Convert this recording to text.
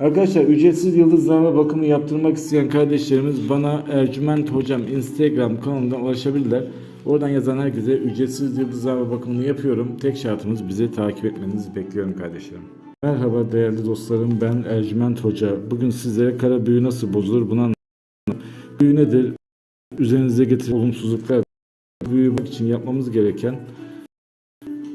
Arkadaşlar ücretsiz yıldızlama bakımı yaptırmak isteyen kardeşlerimiz bana Ercüment Hocam Instagram kanalından ulaşabilirler. Oradan yazan herkese ücretsiz yıldızlama bakımını yapıyorum. Tek şartımız bizi takip etmenizi bekliyorum kardeşlerim. Merhaba değerli dostlarım ben Ercüment Hoca. Bugün sizlere kara büyü nasıl bozulur bunu anlatacağım. Büyü nedir? Üzerinize getiren olumsuzluklar. Büyü için yapmamız gereken